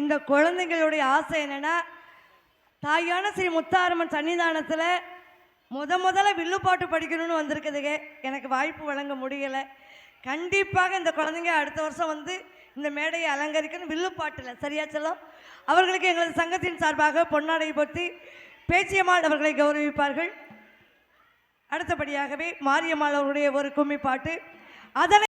இந்த குழந்தைங்களுடைய ஆசை என்னன்னா தாயான ஸ்ரீ முத்தாரம்மன் சன்னிதானத்தில் முத முதல்ல வில்லுப்பாட்டு படிக்கணும்னு வந்திருக்குதுங்க. எனக்கு வாய்ப்பு வழங்க முடியலை. கண்டிப்பாக இந்த குழந்தைங்க அடுத்த வருஷம் வந்து இந்த மேடையை அலங்கரிக்கணும். வில்லுப்பாட்டில் சரியா செல்லும்? அவர்களுக்கு எங்களது சங்கத்தின் சார்பாக பொன்னாடை பொத்தி பேச்சியம்மாள் அவர்களை கௌரவிப்பார்கள். அடுத்தபடியாகவே மாரியம்மாள் அவருடைய ஒரு கும்மி பாட்டு. அதனை